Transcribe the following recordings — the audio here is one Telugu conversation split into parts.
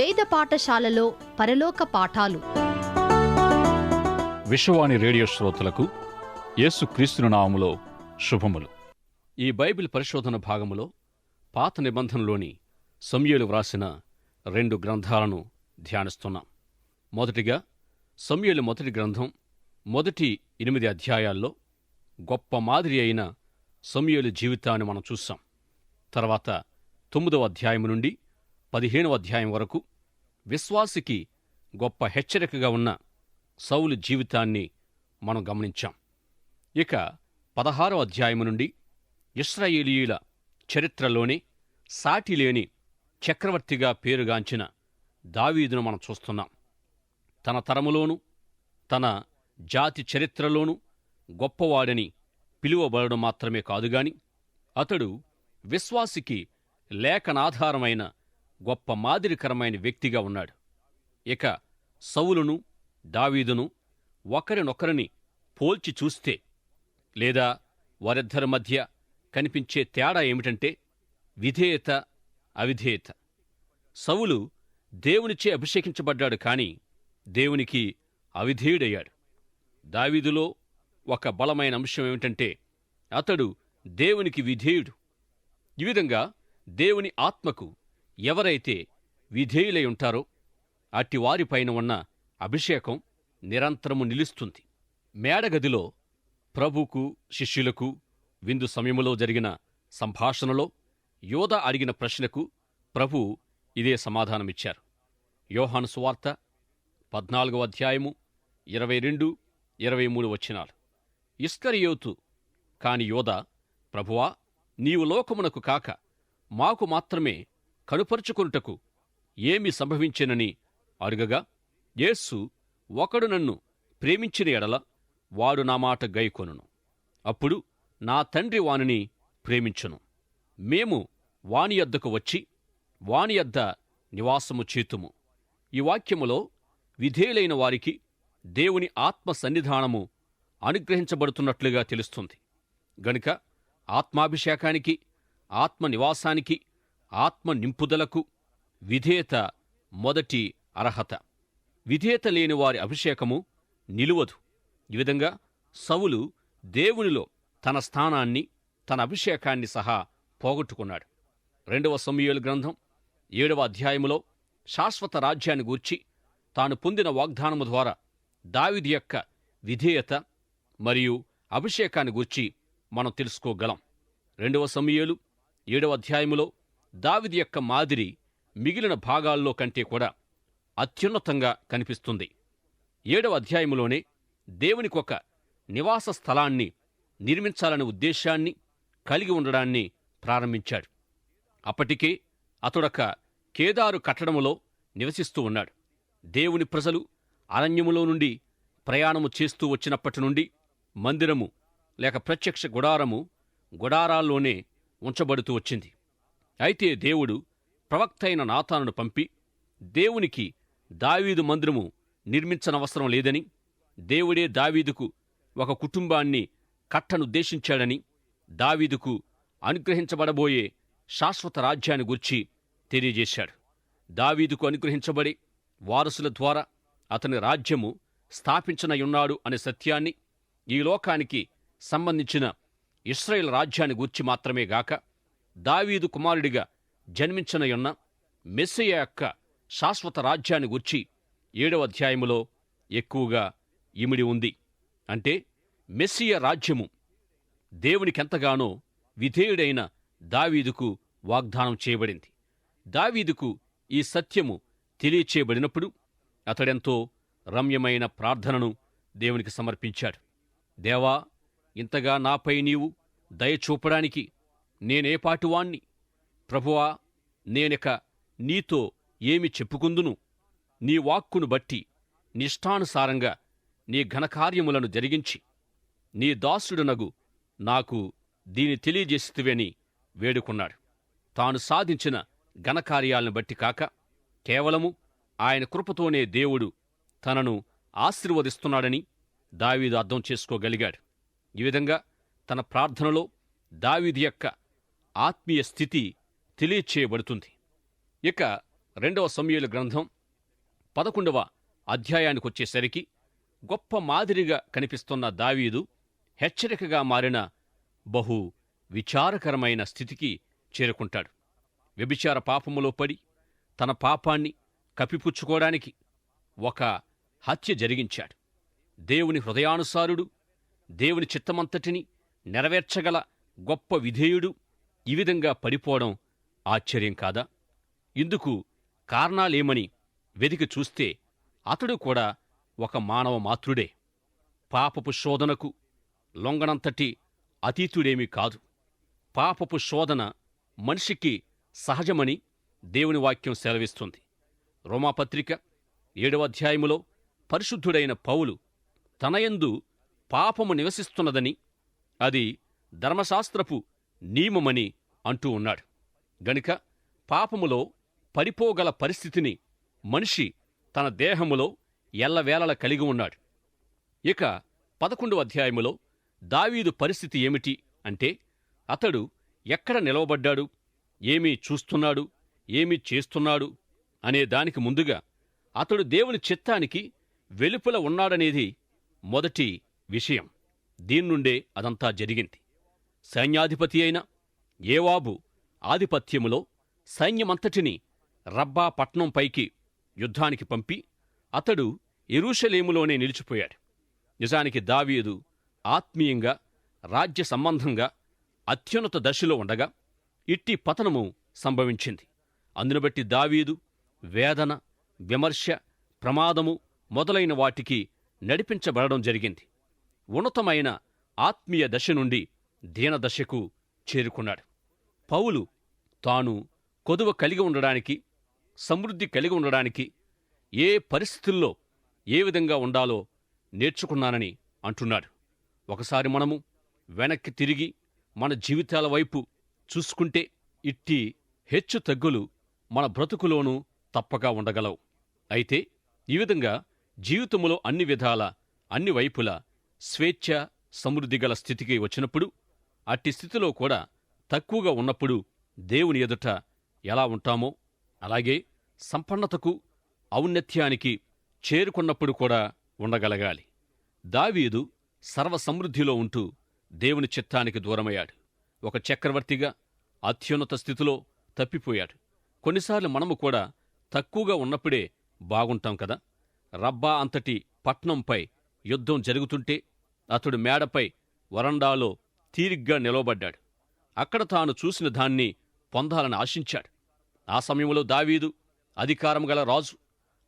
వేద పాఠశాలలో పరలోక పాఠాలు. విశ్వవాణి రేడియో శ్రోతలకు యేసు క్రీస్తుని నామములో శుభములు. ఈ బైబిల్ పరిశోధన భాగములో పాత నిబంధనలోని సమయలు వ్రాసిన రెండు గ్రంథాలను ధ్యానిస్తున్నాం. మొదటిగా సమయలు మొదటి గ్రంథం మొదటి ఎనిమిది అధ్యాయాల్లో గొప్ప మాదిరి అయిన సమయలు జీవితాన్ని మనం చూస్తాం. తర్వాత తొమ్మిదవ అధ్యాయం నుండి పదిహేనవ అధ్యాయం వరకు విశ్వాసికి గొప్ప హెచ్చరికగా ఉన్న సౌలు జీవితాన్ని మనం గమనించాం. ఇక పదహారో అధ్యాయం నుండి ఇస్రాయేలీయుల చరిత్రలోనే సాటిలేని చక్రవర్తిగా పేరుగాంచిన దావీదును మనం చూస్తున్నాం. తన తరములోను తన జాతి చరిత్రలోనూ గొప్పవాడని పిలువబడడం మాత్రమే కాదుగాని అతడు విశ్వాసికి లేఖనాధారమైన గొప్ప మాదిరికరమైన వ్యక్తిగా ఉన్నాడు. ఇక సౌలును దావీదును ఒకరినొకరిని పోల్చి చూస్తే లేదా వారిద్దరి మధ్య కనిపించే తేడా ఏమిటంటే విధేయత అవిధేయత. సవులు దేవునిచే అభిషేకించబడ్డాడు కాని దేవునికి అవిధేయుడయ్యాడు. దావీదులో ఒక బలమైన అంశం ఏమిటంటే అతడు దేవునికి విధేయుడు. ఈ విధంగా దేవుని ఆత్మకు ఎవరైతే విధేయులై ఉంటారో అట్టివారిపైన ఉన్న అభిషేకం నిరంతరము నిలుస్తుంది. మేడగదిలో ప్రభుకు శిష్యులకు విందు సమయములో జరిగిన సంభాషణలో యోధ అడిగిన ప్రశ్నకు ప్రభు ఇదే సమాధానమిచ్చారు. యోహాను సువార్త పద్నాలుగో అధ్యాయము ఇరవై రెండు ఇరవై మూడు వచ్చినాలు ఇస్కరియోతు కాని యోధ ప్రభువా నీవు లోకమునకు కాక మాకు మాత్రమే కనుపరుచుకొనుటకు ఏమి సంభవించెనని అడుగగా యేస్సు ఒకడు నన్ను ప్రేమించిన ఎడల వాడు నా మాట గైకొనును. అప్పుడు నా తండ్రి వానిని ప్రేమించును. మేము వాని యొద్దకు వచ్చి వాని యొద్ద నివాసము చేతుము. ఈ వాక్యములో విధేయులైన వారికి దేవుని ఆత్మ సన్నిధానము అనుగ్రహించబడుతున్నట్లుగా తెలుస్తుంది. గనుక ఆత్మాభిషేకానికి ఆత్మ నివాసానికి ఆత్మ నింపుదలకు విధేయత మొదటి అర్హత. విధేయత లేని వారి అభిషేకము నిలువదు. ఈ విధంగా సవులు దేవునిలో తన స్థానాన్ని తన అభిషేకాన్ని సహా పోగొట్టుకున్నాడు. రెండవ సమయలు గ్రంథం ఏడవ అధ్యాయములో శాశ్వత రాజ్యాన్ని గూర్చి తాను పొందిన వాగ్దానము ద్వారా దావిది యొక్క విధేయత మరియు అభిషేకాన్ని గూర్చి మనం తెలుసుకోగలం. రెండవ సమయలు ఏడవ అధ్యాయములో దావిది యొక్క మాదిరి మిగిలిన భాగాల్లో కంటే కూడా అత్యున్నతంగా కనిపిస్తుంది. ఏడవ అధ్యాయములోనే దేవునికొక నివాస స్థలాన్ని నిర్మించాలనే ఉద్దేశాన్ని కలిగి ఉండడాన్ని ప్రారంభించాడు. అప్పటికే అతడొక కేదారు కట్టడములో నివసిస్తూ ఉన్నాడు. దేవుని ప్రజలు అరణ్యములో నుండి ప్రయాణము చేస్తూ వచ్చినప్పటి నుండి మందిరము లేక ప్రత్యక్ష గుడారము గుడారాల్లోనే ఉంచబడుతూ వచ్చింది. అయితే దేవుడు ప్రవక్త అయిన నాతానును పంపి దేవునికి దావీదు మందిరము నిర్మించనవసరం లేదని దేవుడే దావీదుకు ఒక కుటుంబాన్ని కట్టనుద్దేశించాడని దావీదుకు అనుగ్రహించబడబోయే శాశ్వత రాజ్యాన్ని గురించి తెలియజేశాడు. దావీదుకు అనుగ్రహించబడి వారసుల ద్వారా అతని రాజ్యము స్థాపించనయున్నాడు అనే సత్యాన్ని ఈ లోకానికి సంబంధించిన ఇస్రాయేల్ రాజ్యాన్ని గూర్చి మాత్రమే గాక దావీదు కుమారుడిగా జన్మించనయున్న మెస్సయ యొక్క శాశ్వత రాజ్యాన్ని గూర్చి ఏడవ అధ్యాయములో ఎక్కువగా ఇమిడి ఉంది. అంటే మెస్సియ రాజ్యము దేవునికెంతగానో విధేయుడైన దావీదుకు వాగ్దానం చేయబడింది. దావీదుకు ఈ సత్యము తెలియచేయబడినప్పుడు అతడెంతో రమ్యమైన ప్రార్థనను దేవునికి సమర్పించాడు. దేవా ఇంతగా నాపై నీవు దయ చూపడానికి నేనేపాటువాణ్ణి ప్రభువా నేనిక నీతో ఏమి చెప్పుకుందును? నీ వాక్కును బట్టి నిష్టానుసారంగా నీ ఘనకార్యములను జరిగించి నీ దాసుడునగు నాకు దీని తెలియజేస్తువని వేడుకున్నాడు. తాను సాధించిన ఘనకార్యాలను బట్టి కాక కేవలము ఆయన కృపతోనే దేవుడు తనను ఆశీర్వదిస్తున్నాడని దావీదు అర్థం చేసుకోగలిగాడు. ఈ విధంగా తన ప్రార్థనలో దావీది యొక్క ఆత్మీయ స్థితి తెలియచేయబడుతుంది. ఇక రెండవ సమయలు గ్రంథం పదకొండవ అధ్యాయానికి వచ్చేసరికి గొప్ప మాదిరిగా కనిపిస్తున్న దావీదు హెచ్చరికగా మారిన బహు విచారకరమైన స్థితికి చేరుకుంటాడు. వ్యభిచార పాపములో పడి తన పాపాన్ని కప్పిపుచ్చుకోవడానికి ఒక హత్య జరిగించాడు. దేవుని హృదయానుసారుడు దేవుని చిత్తమంతటిని నెరవేర్చగల గొప్ప విధేయుడు ఈ విధంగా పడిపోవడం ఆశ్చర్యం కాదా? ఇందుకు కారణాలేమని వెదికి చూస్తే అతడు కూడా ఒక మానవ మాతృడే. పాపపు శోధనకు లొంగనంతటి అతీతుడేమీ కాదు. పాపపు శోధన మనిషికి సహజమని దేవుని వాక్యం సెలవిస్తుంది. రోమాపత్రిక ఏడవ అధ్యాయములో పరిశుద్ధుడైన పౌలు తనయందు పాపము నివసిస్తున్నదని అది ధర్మశాస్త్రపు నియమమని అంటూ ఉన్నాడు. గనుక పాపములో పడిపోగల పరిస్థితిని మనిషి తన దేహములో ఎల్లవేళల కలిగి ఉన్నాడు. ఇక పదకొండవ అధ్యాయములో దావీదు పరిస్థితి ఏమిటి అంటే అతడు ఎక్కడ నిలవబడ్డాడు? ఏమీ చూస్తున్నాడు? ఏమీ చేస్తున్నాడు? అనే దానికి ముందుగా అతడు దేవుని చిత్తానికి వెలుపల ఉన్నాడనేది మొదటి విషయం. దీన్నుండే అదంతా జరిగింది. సైన్యాధిపతి అయిన ఏవాబు ఆధిపత్యములో సైన్యమంతటిని రబ్బా పట్నంపైకి యుద్ధానికి పంపి అతడు ఎరూషలేములోనే నిలిచిపోయాడు. నిజానికి దావీదు ఆత్మీయంగా రాజ్య సంబంధంగా అత్యున్నత దశలో ఉండగా ఇట్టి పతనము సంభవించింది. అందును బట్టి దావీదు వేదన విమర్శ ప్రమాదము మొదలైన వాటికి నడిపించబడడం జరిగింది. ఉన్నతమైన ఆత్మీయ దశ నుండి దీనదశకు చేరుకున్నాడు. పౌలు తాను కొదువ కలిగి ఉండడానికి సమృద్ధి కలిగి ఉండడానికి ఏ పరిస్థితుల్లో ఏ విధంగా ఉండాలో నేర్చుకున్నానని అంటున్నాడు. ఒకసారి మనము వెనక్కి తిరిగి మన జీవితాల వైపు చూసుకుంటే ఇట్టి హెచ్చు తగ్గులు మన బ్రతుకులోనూ తప్పగా ఉండగలవు. అయితే ఈ విధంగా జీవితములో అన్ని విధాల అన్ని వైపులా స్వేచ్ఛ సమృద్ధి గల స్థితికి వచ్చినప్పుడు అట్టి స్థితిలో కూడా తక్కువగా ఉన్నప్పుడు దేవుని ఎదుట ఎలా ఉంటామో అలాగే సంపన్నతకు ఔన్నత్యానికి చేరుకున్నప్పుడు కూడా ఉండగలగాలి. దావీదు సర్వసమృద్ధిలో ఉంటూ దేవుని చిత్తానికి దూరమయ్యాడు. ఒక చక్రవర్తిగా అత్యున్నత స్థితిలో తప్పిపోయాడు. కొన్నిసార్లు మనము కూడా తక్కువగా ఉన్నప్పుడే బాగుంటాం కదా? రబ్బా అంతటి పట్నంపై యుద్ధం జరుగుతుంటే అతడు మేడపై వరండాలో తీరిగ్గా నిలవబడ్డాడు. అక్కడ తాను చూసిన దాన్ని పొందాలని ఆశించాడు. ఆ సమయంలో దావీదు అధికారం గల రాజు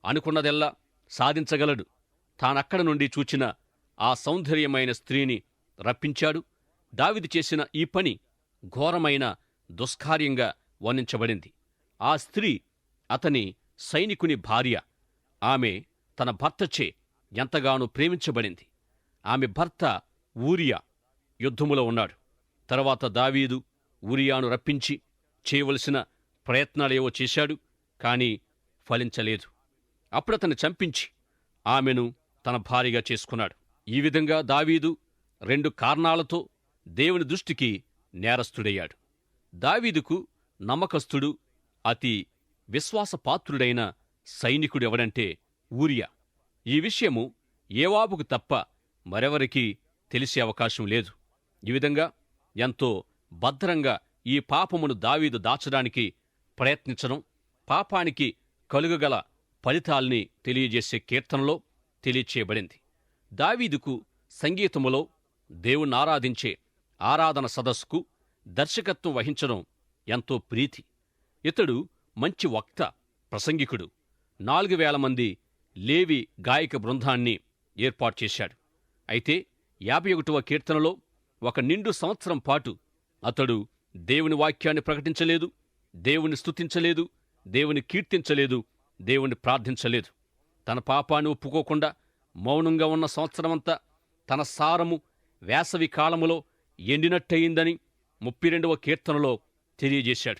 అనుకున్నదెల్లా సాధించగలడు. తానక్కడ నుండి చూచిన ఆ సౌందర్యమైన స్త్రీని రప్పించాడు. దావిది చేసిన ఈ పని ఘోరమైన దుష్కార్యంగా వర్ణించబడింది. ఆ స్త్రీ అతని సైనికుని భార్య. ఆమె తన భర్తచే ఎంతగానో ప్రేమించబడింది. ఆమె భర్త ఊరియా యుద్ధములో ఉన్నాడు. తర్వాత దావీదు ఊరియాను రప్పించి చేయవలసిన ప్రయత్నాలేవో చేశాడు కాని ఫలించలేదు. అప్పుడతను చంపించి ఆమెను తన భార్యగా చేసుకున్నాడు. ఈ విధంగా దావీదు రెండు కారణాలతో దేవుని దృష్టికి నేరస్తుడయ్యాడు. దావీదుకు నమ్మకస్తుడు అతి విశ్వాసపాత్రుడైన సైనికుడెవడంటే ఊరియా. ఈ విషయము ఏవాబుకు తప్ప మరెవరికీ తెలిసే అవకాశం లేదు. ఈ విధంగా ఎంతో భద్రంగా ఈ పాపమును దావీదు దాచడానికి ప్రయత్నించడం పాపానికి కలుగగల ఫలితాల్ని తెలియజేసే కీర్తనలో తెలియచేయబడింది. దావీదుకు సంగీతములో దేవుణ్ణి ఆరాధించే ఆరాధన సదస్సుకు దర్శకత్వం వహించడం ఎంతో ప్రీతి. ఇతడు మంచి వక్త ప్రసంగికుడు. నాలుగు వేల మంది లేవి గాయక బృందాన్ని ఏర్పాటు చేశాడు. అయితే యాభై ఒకటవ కీర్తనలో ఒక నిండు సంవత్సరం పాటు అతడు దేవుని వాక్యాన్ని ప్రకటించలేదు దేవుని స్తుతించలేదు దేవుని కీర్తించలేదు దేవుని ప్రార్థించలేదు. తన పాపాన్ని ఒప్పుకోకుండా మౌనంగా ఉన్న సంవత్సరమంతా తన సారము వేసవి కాలములో ఎండినట్టయిందని ముప్పై రెండవ కీర్తనలో తెలియజేశాడు.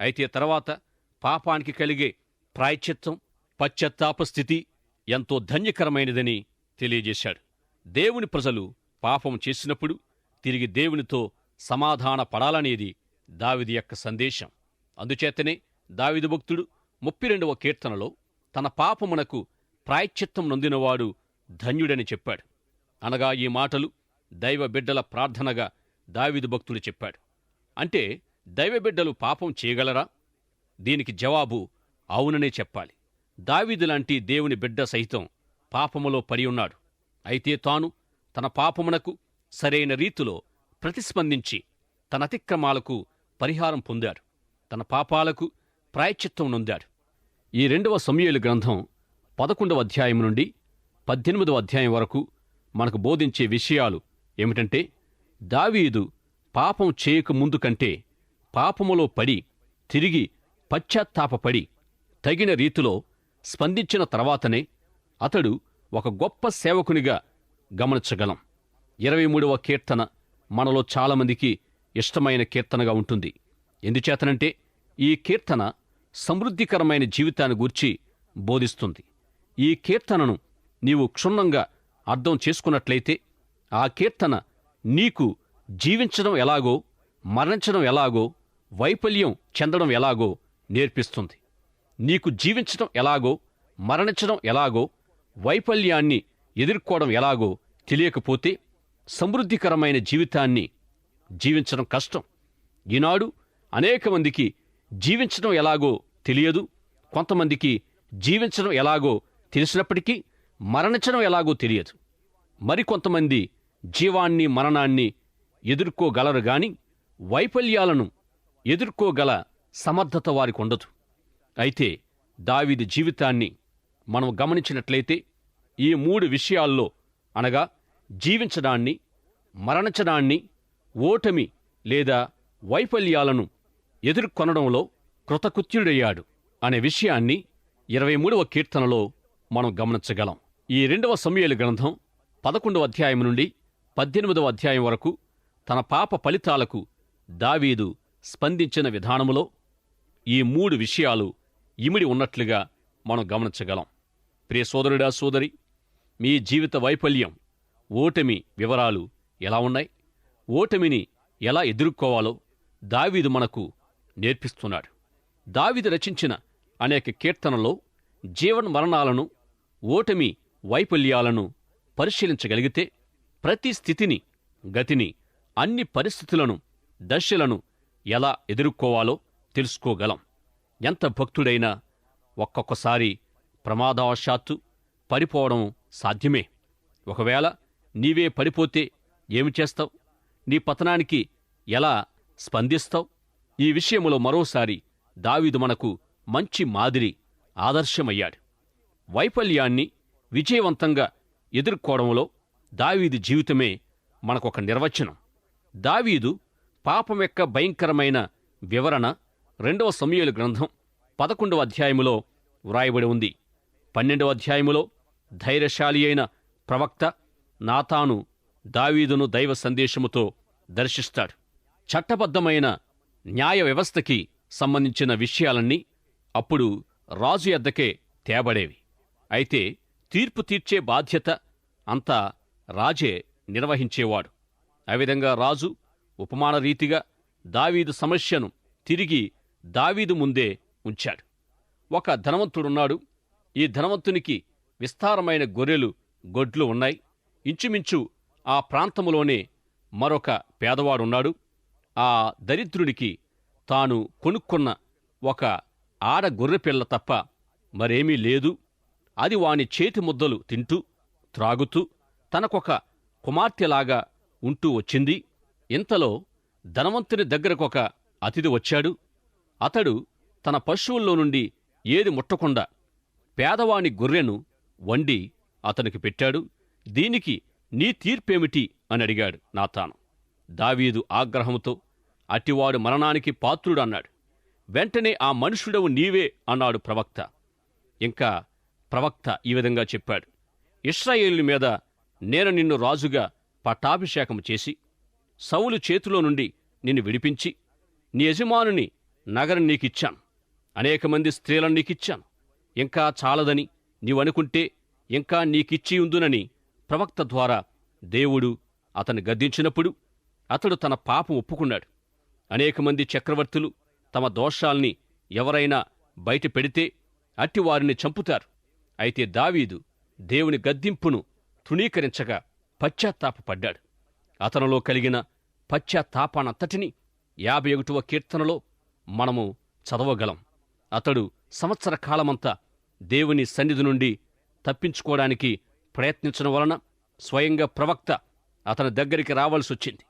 అయితే తర్వాత పాపానికి కలిగే ప్రాయశ్చిత్తం పశ్చాత్తాప స్థితి ఎంతో ధన్యకరమైనదని తెలియజేశాడు. దేవుని ప్రజలు పాపం చేసినప్పుడు తిరిగి దేవునితో సమాధాన పడాలనేది దావిది యొక్క సందేశం. అందుచేతనే దావిది భక్తుడు ముప్పై రెండవ కీర్తనలో తన పాపమునకు ప్రాయశ్చిత్తం నొందినవాడు ధన్యుడని చెప్పాడు. అనగా ఈ మాటలు దైవ బిడ్డల ప్రార్థనగా దావిదు భక్తుడు చెప్పాడు. అంటే దైవ బిడ్డలు పాపం చేయగలరా? దీనికి జవాబు అవుననే చెప్పాలి. దావీదు లాంటి దేవుని బిడ్డ సహితం పాపములో పడి ఉన్నాడు. అయితే తాను తన పాపమునకు సరైన రీతిలో ప్రతిస్పందించి తన అతిక్రమాలకు పరిహారం పొందాడు తన పాపాలకు ప్రాయశ్చిత్తం నొందాడు ఈ రెండవ సమయలు గ్రంథం పదకొండవ అధ్యాయం నుండి పద్దెనిమిదవ అధ్యాయం వరకు మనకు బోధించే విషయాలు ఏమిటంటే దావీదు పాపం చేయక ముందు కంటే పాపములో పడి తిరిగి పశ్చాత్తాపపడి తగిన రీతిలో స్పందించిన తర్వాతనే అతడు ఒక గొప్ప సేవకునిగా గమనించగలం. ఇరవై మూడవ కీర్తన మనలో చాలామందికి ఇష్టమైన కీర్తనగా ఉంటుంది. ఎందుచేతనంటే ఈ కీర్తన సమృద్ధికరమైన జీవితాన్ని గూర్చి బోధిస్తుంది. ఈ కీర్తనను నీవు క్షుణ్ణంగా అర్థం చేసుకున్నట్లయితే ఆ కీర్తన నీకు జీవించడం ఎలాగో మరణించడం ఎలాగో వైఫల్యం చెందడం ఎలాగో నేర్పిస్తుంది. నీకు జీవించడం ఎలాగో మరణించడం ఎలాగో వైఫల్యాన్ని ఎదుర్కోవడం ఎలాగో తెలియకపోతే సమృద్ధికరమైన జీవితాన్ని జీవించడం కష్టం. ఈనాడు అనేక మందికి జీవించడం ఎలాగో తెలియదు. కొంతమందికి జీవించడం ఎలాగో తెలిసినప్పటికీ మరణించడం ఎలాగో తెలియదు. మరికొంతమంది జీవాన్ని మరణాన్ని ఎదుర్కోగలరు గాని వైఫల్యాలను ఎదుర్కోగల సమర్థత వారికి ఉండదు. అయితే దావిది జీవితాన్ని మనం గమనించినట్లయితే ఈ మూడు విషయాల్లో అనగా జీవించడాన్ని మరణించడాన్ని ఓటమి లేదా వైఫల్యాలను ఎదుర్కొనడంలో కృతకృత్యుడయ్యాడు అనే విషయాన్ని ఇరవై మూడవ కీర్తనలో మనం గమనించగలం. ఈ రెండవ సమయలు గ్రంథం పదకొండవ అధ్యాయం నుండి పద్దెనిమిదవ అధ్యాయం వరకు తన పాప ఫలితాలకు దావీదు స్పందించిన విధానములో ఈ మూడు విషయాలు ఇమిడి ఉన్నట్లుగా మనం గమనించగలం. ప్రియ సోదరుడా సోదరి మీ జీవిత వైఫల్యం ఓటమి వివరాలు ఎలా ఉన్నాయి? ఓటమిని ఎలా ఎదుర్కోవాలో దావీదు మనకు నేర్పిస్తున్నాడు. దావీదు రచించిన అనేక కీర్తనలో జీవన్ మరణాలను ఓటమి వైఫల్యాలను పరిశీలించగలిగితే ప్రతి స్థితిని గతిని అన్ని పరిస్థితులను దశలను ఎలా ఎదుర్కోవాలో తెలుసుకోగలం. ఎంత భక్తుడైనా ఒక్కొక్కసారి ప్రమాదవశాత్తు పడిపోవడం సాధ్యమే. ఒకవేళ నీవే పడిపోతే ఏమి చేస్తావు? నీ పతనానికి ఎలా స్పందిస్తావు? ఈ విషయంలో మరోసారి దావీదు మనకు మంచి మాదిరి ఆదర్శమయ్యాడు. వైఫల్యాన్ని విజయవంతంగా ఎదుర్కోవడంలో దావీదు జీవితమే మనకొక నిర్వచనం. దావీదు పాపం యొక్క భయంకరమైన వివరణ రెండవ సమయలు గ్రంథం పదకొండవ అధ్యాయములో వ్రాయబడి ఉంది. పన్నెండవ అధ్యాయములో ధైర్యశాలి అయిన ప్రవక్త నాతాను దావీదును దైవ సందేశముతో దర్శిస్తాడు. చట్టబద్ధమైన న్యాయ వ్యవస్థకి సంబంధించిన విషయాలన్నీ అప్పుడు రాజు ఎద్దకే తేబడేవి. అయితే తీర్పు తీర్చే బాధ్యత అంతా రాజే నిర్వహించేవాడు. ఆ విధంగా రాజు ఉపమాన రీతిగా దావీదు సమస్యను తిరిగి దావీదు ముందే ఉంచాడు. ఒక ధనవంతుడున్నాడు. ఈ ధనవంతునికి విస్తారమైన గొర్రెలు గొడ్లు ఉన్నాయి. ఇంచుమించు ఆ ప్రాంతంలోనే మరొక పేదవాడున్నాడు. ఆ దరిద్రుడికి తాను కొనుక్కున్న ఒక ఆడ గొర్రెపిల్ల తప్ప మరేమీ లేదు. అది వాని చేతి ముద్దలు తింటూ త్రాగుతూ తనకొక కుమార్తెలాగా ఉంటూ వచ్చింది. ఇంతలో ధనవంతుని దగ్గరకొక అతిథి వచ్చాడు. అతడు తన పశువుల్లో నుండి ఏది ముట్టకుండా పేదవాని గొర్రెను వండి అతనికి పెట్టాడు. దీనికి నీ తీర్పేమిటి? అని అడిగాడు నాతాను. దావీదు ఆగ్రహంతో అట్టివాడు మరణానికి పాత్రుడన్నాడు. వెంటనే ఆ మనుషుడవు నీవే అన్నాడు ప్రవక్త. ఇంకా ప్రవక్త ఈ విధంగా చెప్పాడు. ఇస్రాయేలు మీద నేను నిన్ను రాజుగా పట్టాభిషేకం చేసి సౌలు చేతిలో నుండి నిన్ను విడిపించి నీ యజమానుని నగరం నీకిచ్చాను. అనేక మంది స్త్రీలను నీకిచ్చాను. ఇంకా చాలదని నీవనుకుంటే ఇంకా నీకిచ్చి ఉందునని ప్రవక్త ద్వారా దేవుడు అతన్ని గద్దించినప్పుడు అతడు తన పాపం ఒప్పుకున్నాడు. అనేక మంది చక్రవర్తులు తమ దోషాల్ని ఎవరైనా బయట పెడితే అట్టి వారిని చంపుతారు. అయితే దావీదు దేవుని గద్దింపును తృణీకరించగా పశ్చాత్తాపడ్డాడు అతనిలో కలిగిన పశ్చాత్తాపానంతటిని యాభై ఒకటవ కీర్తనలో మనము చదవగలం. అతడు సంవత్సర కాలమంతా దేవుని సన్నిధి నుండి తప్పించుకోవడానికి ప్రయత్నించడం వలన స్వయంగా ప్రవక్త అతని దగ్గరికి రావాల్సి వచ్చింది.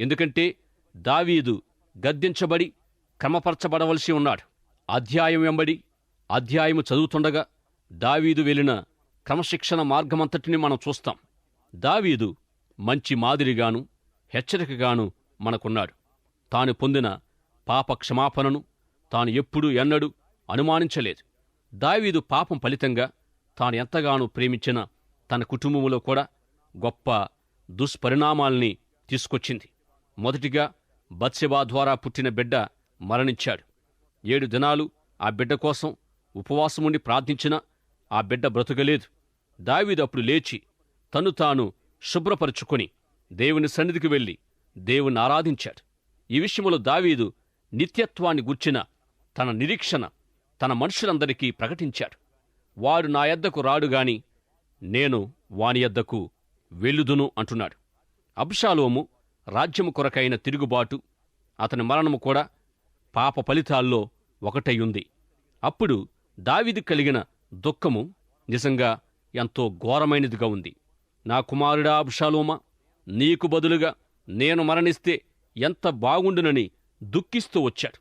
ఎందుకంటే దావీదు గద్దించబడి క్రమపరచబడవలసి ఉన్నాడు. అధ్యాయం వెంబడి అధ్యాయము చదువుతుండగా దావీదు వెళ్ళిన క్రమశిక్షణ మార్గమంతటిని మనం చూస్తాం. దావీదు మంచి మాదిరిగాను హెచ్చరికగాను మనకున్నాడు. తాను పొందిన పాప క్షమాపణను తాను ఎప్పుడూ ఎన్నడూ అనుమానించలేదు. దావీదు పాపం ఫలితంగా తాను ఎంతగానో ప్రేమించిన తన కుటుంబంలో కూడా గొప్ప దుష్పరిణామాల్ని తీసుకొచ్చింది. మొదటిగా బత్సెబా ద్వారా పుట్టిన బిడ్డ మరణించాడు. ఏడు దినాలు ఆ బిడ్డ కోసం ఉపవాసముండి ప్రార్థించినా ఆ బిడ్డ బ్రతుకలేదు. దావీదు అప్పుడు లేచి తను తాను శుభ్రపరుచుకొని దేవుని సన్నిధికి వెళ్ళి దేవుని ఆరాధించాడు. ఈ విషయంలో దావీదు నిత్యత్వాన్ని గుర్చిన తన నిరీక్షణ తన మనుషులందరికీ ప్రకటించాడు. వాడు నా ఎద్దకు రాడుగాని నేను వాని యద్దకు వెళ్ళుదును అంటున్నాడు. అబ్షాలోము రాజ్యము కొరకైన తిరుగుబాటు అతని మరణము కూడా పాప ఫలితాల్లో ఒకటయ్యుంది అప్పుడు దావిది కలిగిన దుఃఖము నిజంగా ఎంతో ఘోరమైనదిగా ఉంది. నా కుమారుడా అబ్షాలోమా నీకు బదులుగా నేను మరణిస్తే ఎంత బాగుండునని దుఃఖిస్తూ వచ్చాడు.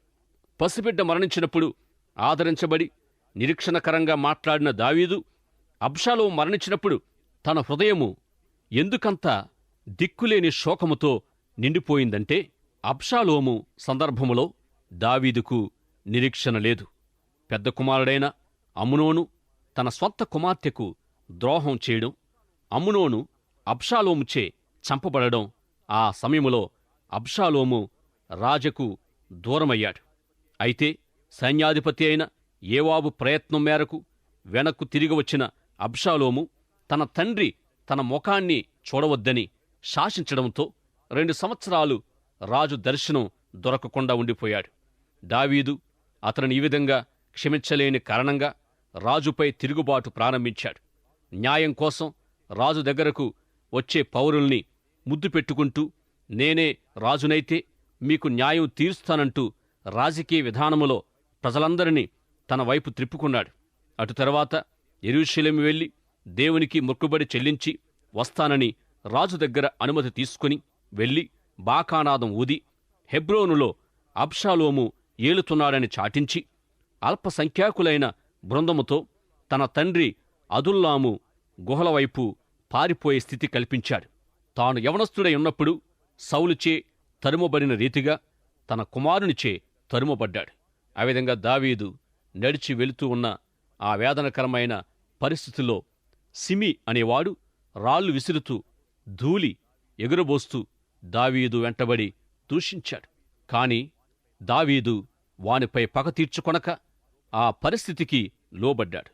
పసిబిడ్డ మరణించినప్పుడు ఆదరించబడి నిరీక్షణకరంగా మాట్లాడిన దావీదు అబ్షాలో మరణించినప్పుడు తన హృదయము ఎందుకంత దిక్కులేని శోకముతో నిండిపోయిందంటే అబ్షాలోము సందర్భములో దావీదుకు నిరీక్షణ లేదు. పెద్ద కుమారుడైన అమునోను తన స్వంత కుమార్తెకు ద్రోహం చేయడం అమ్మునోను అబ్షాలోముచే చంపబడడం ఆ సమయములో అబ్షాలోము రాజకు దూరమయ్యాడు. అయితే సైన్యాధిపతి అయిన ఏవాబు ప్రయత్నం మేరకు వెనక్కు తిరిగి వచ్చిన అబ్షాలోము తన తండ్రి తన ముఖాన్ని చూడవద్దని శాసించడంతో రెండు సంవత్సరాలు రాజు దర్శనం దొరకకుండా ఉండిపోయాడు. దావీదు అతనిని ఈ విధంగా క్షమించలేని కారణంగా రాజుపై తిరుగుబాటు ప్రారంభించాడు. న్యాయం కోసం రాజు దగ్గరకు వచ్చే పౌరుల్ని ముద్దు పెట్టుకుంటూ నేనే రాజునైతే మీకు న్యాయం తీరుస్తానంటూ రాజకీయ విధానములో ప్రజలందరినీ తన వైపు త్రిప్పుకున్నాడు. అటు తర్వాత ఎరుషలేము వెళ్ళి దేవునికి మొక్కుబడి చెల్లించి వస్తానని రాజు దగ్గర అనుమతి తీసుకుని వెళ్ళి బాకానాదం ఊది హెబ్రోనులో అబ్షాలోము ఏలుతున్నాడని చాటించి అల్పసంఖ్యాకులైన బృందముతో తన తండ్రి అదుల్లాము గుహలవైపు పారిపోయే స్థితి కల్పించాడు. తాను యవనస్థుడై ఉన్నప్పుడు సౌలుచే తరుమబడిన రీతిగా తన కుమారునిచే తరుమబడ్డాడు. ఆ విధంగా దావీదు నడిచి వెళుతూ ఉన్న ఆ వేదనకరమైన పరిస్థితుల్లో సిమి అనేవాడు రాళ్ళు విసురుతూ ధూళి ఎగురబోస్తూ దావీదు వెంటబడి దూషించాడు. కాని దావీదు వానిపై పగ తీర్చుకొనక ఆ పరిస్థితికి లోబడ్డాడు.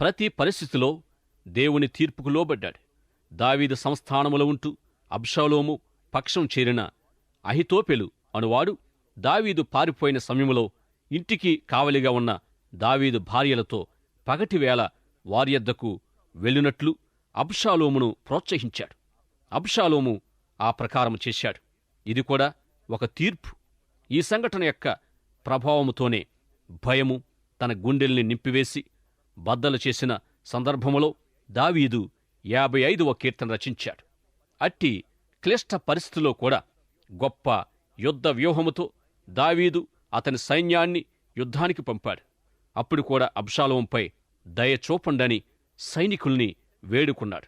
ప్రతి పరిస్థితిలో దేవుని తీర్పుకు లోబడ్డాడు. దావీదు సంస్థానములో ఉంటూ అబ్షాలోము పక్షం చేరిన అహితోపెలు అనువాడు దావీదు పారిపోయిన సమయంలో ఇంటికి కావలిగా ఉన్న దావీదు భార్యలతో పగటివేళ వారియద్దకు వెళ్ళినట్లు అబ్షాలోమును ప్రోత్సహించాడు. అబ్షాలోము ఆ ప్రకారం చేశాడు. ఇది కూడా ఒక తీర్పు. ఈ సంఘటన యొక్క ప్రభావముతోనే భయము తన గుండెల్ని నింపివేసి బద్దలు చేసిన సందర్భములో దావీదు యాభై ఐదవ కీర్తన రచించాడు. అట్టి క్లిష్ట పరిస్థితిలో కూడా గొప్ప యుద్ధ వ్యూహముతో దావీదు అతని సైన్యాన్ని యుద్ధానికి పంపాడు. అప్పుడు కూడా అబ్షాలోంపై దయ చూపండని సైనికుల్ని వేడుకున్నాడు.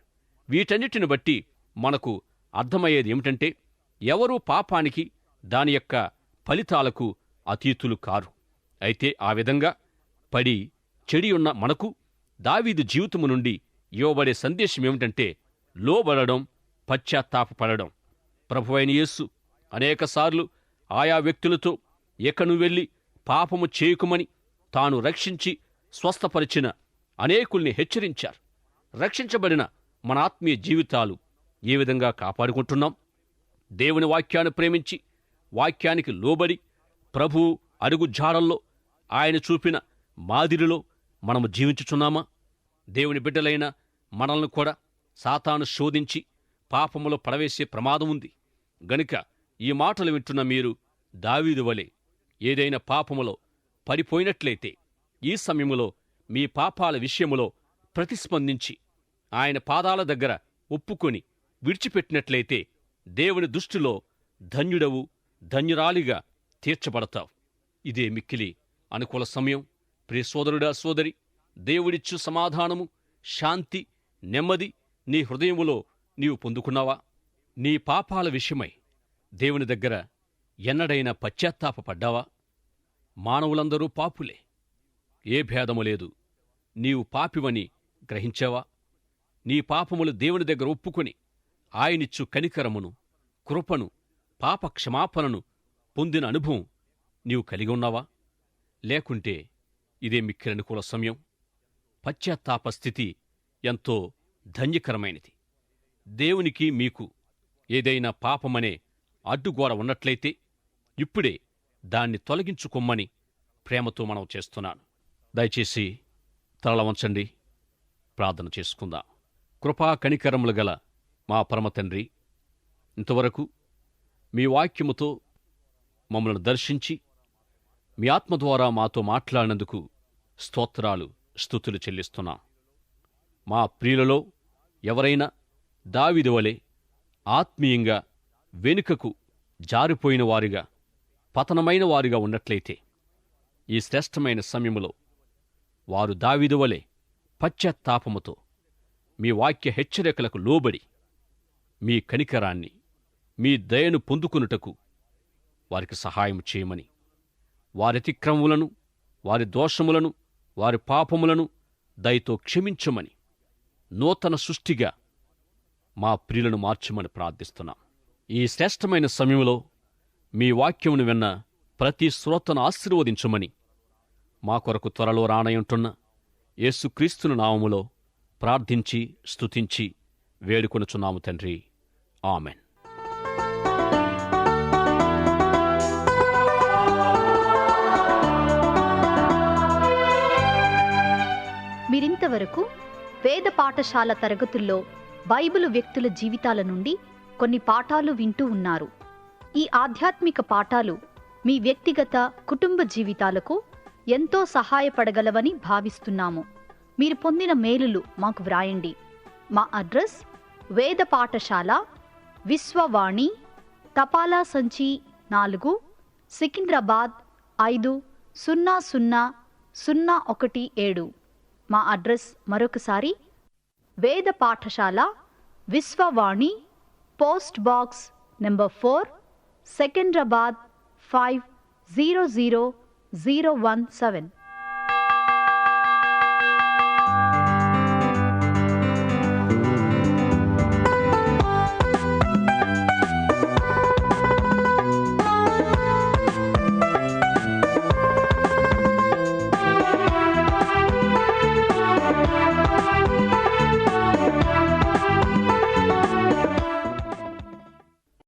వీటన్నిటిని బట్టి మనకు అర్థమయ్యేది ఏమిటంటే ఎవరూ పాపానికి దాని యొక్క ఫలితాలకు అతీతులు కారు. అయితే ఆ విధంగా పడి చెడి ఉన్న మనకు దావీదు జీవితము నుండి ఇవ్వబడే సందేశం ఏమిటంటే లోబడడం పశ్చాత్తాపపడడం. ప్రభువైన యేస్సు అనేకసార్లు ఆయా వ్యక్తులతో ఎక్కను వెళ్ళి పాపము చేయకుమని తాను రక్షించి స్వస్థపరిచిన అనేకుల్ని హెచ్చరించారు. రక్షించబడిన మన ఆత్మీయ జీవితాలు ఏ విధంగా కాపాడుకుంటున్నాం? దేవుని వాక్యాన్ని ప్రేమించి వాక్యానికి లోబడి ప్రభువు అరుగుజాడల్లో ఆయన చూపిన మాదిరిలో మనము జీవించుచున్నామా? దేవుని బిడ్డలైన మనల్ని కూడా సాతాను శోధించి పాపములో పడవేసే ప్రమాదం ఉంది. గనుక ఈ మాటలు వింటున్న మీరు దావీదు వలె ఏదైనా పాపములో పడిపోయినట్లయితే ఈ సమయములో మీ పాపాల విషయములో ప్రతిస్పందించి ఆయన పాదాల దగ్గర ఒప్పుకొని విడిచిపెట్టినట్లయితే దేవుని దృష్టిలో ధన్యుడవు ధన్యురాలిగా తీర్చబడతావు. ఇదే మిక్కిలి అనుకూల సమయం. ప్రియ సోదరుడా సోదరి దేవుడిచ్చు సమాధానము శాంతి నెమ్మది నీ హృదయములో నీవు పొందుకున్నావా? నీ పాపాల విషయమై దేవుని దగ్గర ఎన్నడైనా పశ్చాత్తాపడ్డావా మానవులందరూ పాపులే. ఏ భేదము లేదు. నీవు పాపివని గ్రహించావా? నీ పాపములు దేవుని దగ్గర ఒప్పుకొని ఆయనిచ్చు కనికరమును కృపను పాప క్షమాపణను పొందిన అనుభవం నీవు కలిగి ఉన్నావా? లేకుంటే ఇదే మిక్కిరనుకూల సమయం? పశ్చాత్తాప స్థితి ఎంతో ధన్యకరమైనది. దేవునికి మీకు ఏదైనా పాపమనే అడ్డుగోడ ఉన్నట్లయితే ఇప్పుడే దాన్ని తొలగించుకొమ్మని ప్రేమతో మనం చేస్తున్నాను. దయచేసి తరల వంచండి. ప్రార్థన చేసుకుందాం. కృపా కణికరములు గల మా పరమతండ్రి ఇంతవరకు మీ వాక్యముతో మమ్మల్ని దర్శించి మీ ఆత్మ ద్వారా మాతో మాట్లాడినందుకు స్తోత్రాలు స్థుతులు చెల్లిస్తున్నాం. మా ప్రియులలో ఎవరైనా దావిది వలె ఆత్మీయంగా వెనుకకు జారిపోయిన వారిగా పతనమైన వారిగా ఉన్నట్లయితే ఈ శ్రేష్టమైన సమయములో వారు దావిదువలే పశ్చాత్తాపముతో మీ వాక్య హెచ్చరికలకు లోబడి మీ కనికరాన్ని మీ దయను పొందుకొనుటకు వారికి సహాయం చేయమని వారి అతిక్రమములను వారి దోషములను వారి పాపములను దయతో క్షమించమని నూతన సృష్టిగా మా ప్రియులను మార్చమని ప్రార్థిస్తున్నాం. ఈ శ్రేష్టమైన సమయంలో మీ వాక్యమును విన్న ప్రతి శ్రోతను ఆశీర్వదించమని మా కొరకు త్వరలో రానయుంటున్న యేసుక్రీస్తుని నామములో ప్రార్థించి స్తుతించి వేడుకొనుచున్నాము తండ్రి. ఆమెన్. మీరింతవరకు వేద పాఠశాల తరగతుల్లో బైబిలు వ్యక్తుల జీవితాల నుండి కొన్ని పాఠాలు వింటూ ఉన్నారు. ఈ ఆధ్యాత్మిక పాఠాలు మీ వ్యక్తిగత కుటుంబ జీవితాలకు ఎంతో సహాయపడగలవని భావిస్తున్నాము. మీరు పొందిన మేలులు మాకు వ్రాయండి. మా అడ్రస్ వేద పాఠశాల విశ్వవాణి తపాలా సంచి నాలుగు సికింద్రాబాద్ ఐదు సున్నా సున్నా సున్నా ఒకటి ఏడు. మా అడ్రస్ మరొకసారి Veda Pathashala Vishwavani post box number four Second Rabat, 500017.